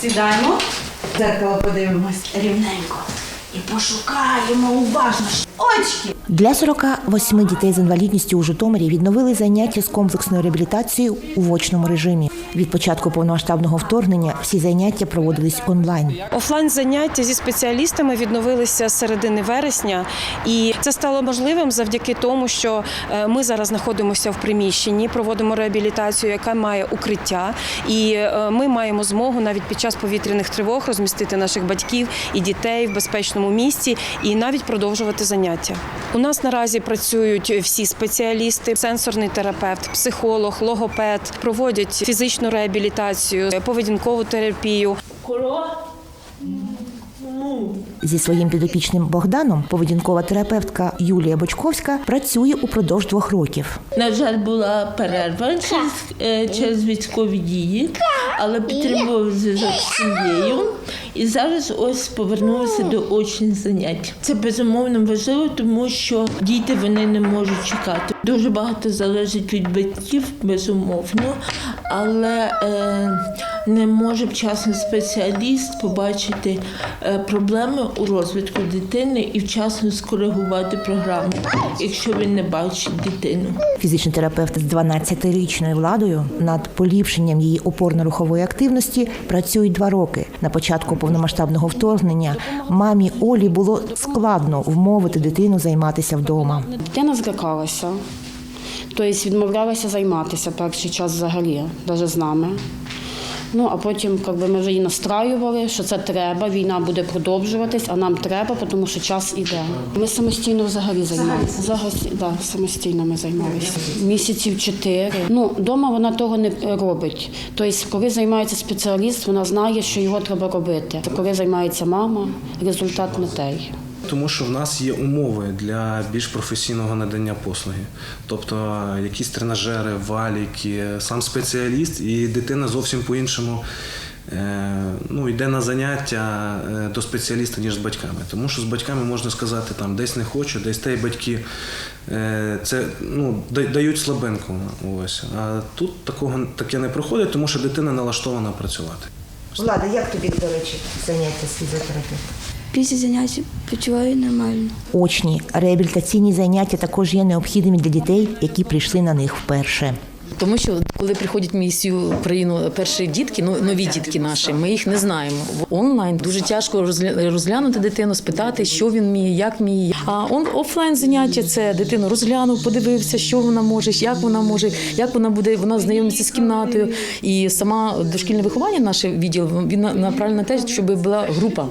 Сідаємо, в дзеркало подивимось рівненько. І пошукаємо уважно. Очки! Для 48 дітей з інвалідністю у Житомирі відновили заняття з комплексної реабілітації у вочному режимі. Від початку повномасштабного вторгнення всі заняття проводились онлайн. Офлайн заняття зі спеціалістами відновилися з середини вересня, і це стало можливим завдяки тому, що е, ми зараз знаходимося в приміщенні, проводимо реабілітацію, яка має укриття, і е, ми маємо змогу навіть під час повітряних тривог розмістити наших батьків і дітей в безпечному місці і навіть продовжувати заняття. У нас наразі працюють всі спеціалісти: сенсорний терапевт, психолог, логопед, проводять фізичну реабілітацію, поведінкову терапію. Зі своїм підопічним Богданом поведінкова терапевтка Юлія Бочковська працює упродовж двох років. На жаль, була перерва через, е, через військові дії, але підтримував зв'язок з сім'єю. І зараз ось повернулися до очних занять. Це безумовно важливо, тому що діти вони не можуть чекати. Дуже багато залежить від батьків, безумовно, але е, не може вчасно спеціаліст побачити е, проблеми у розвитку дитини і вчасно скоригувати програму, якщо він не бачить дитину. Фізичний терапевт з 12-річною владою над поліпшенням її опорно-рухової активності працюють два роки. На початку повномасштабного вторгнення мамі Олі було складно вмовити дитину займатися вдома. Дитина злякалася, тобто відмовлялася займатися перший час взагалі, навіть з нами. Ну, а потім як би, ми вже її настраювали, що це треба, війна буде продовжуватись, а нам треба, тому що час іде. Ми самостійно взагалі займалися. Зараз да, самостійно ми займалися. Місяців чотири. Ну, вдома вона того не робить. Тобто, коли займається спеціаліст, вона знає, що його треба робити. Коли займається мама, результат не той. Тому що в нас є умови для більш професійного надання послуги, тобто якісь тренажери, валіки, сам спеціаліст, і дитина зовсім по-іншому е, ну, йде на заняття е, до спеціаліста, ніж з батьками. Тому що з батьками можна сказати, там десь не хочу, десь те й батьки е, це ну, дають слабинку. Ось. А тут такого таке не проходить, тому що дитина налаштована працювати. Влада, як тобі, до речі, заняття з фізіотерапевтом? Після занять почуваю нормально. Очні реабілітаційні заняття також є необхідними для дітей, які прийшли на них вперше. Тому що коли приходять в місію країну перші дітки, ну нові дітки наші, ми їх не знаємо. Онлайн дуже тяжко розглянути дитину, спитати, що він вміє, як вміє. А он офлайн заняття це дитину розглянув, подивився, що вона може, як вона може, як вона буде, вона знайомиться з кімнатою. І сама дошкільне виховання, наше відділ, він на- направлений на те, щоб була група.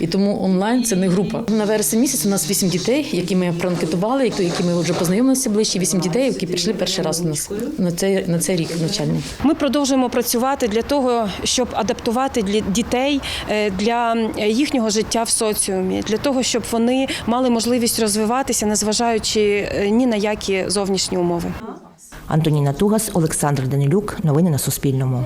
І тому онлайн це не група. На вересень місяць у нас вісім дітей, які ми проанкетували, які ми вже познайомилися ближче. Вісім дітей, які прийшли перший раз у нас на цей на цей рік навчальний. Ми продовжуємо працювати для того, щоб адаптувати для дітей е, для їхнього життя в соціумі, для того, щоб вони мали можливість розвиватися, незважаючи е, ні на які зовнішні умови. Антоніна Тугас, Олександр Данилюк. Новини на Суспільному.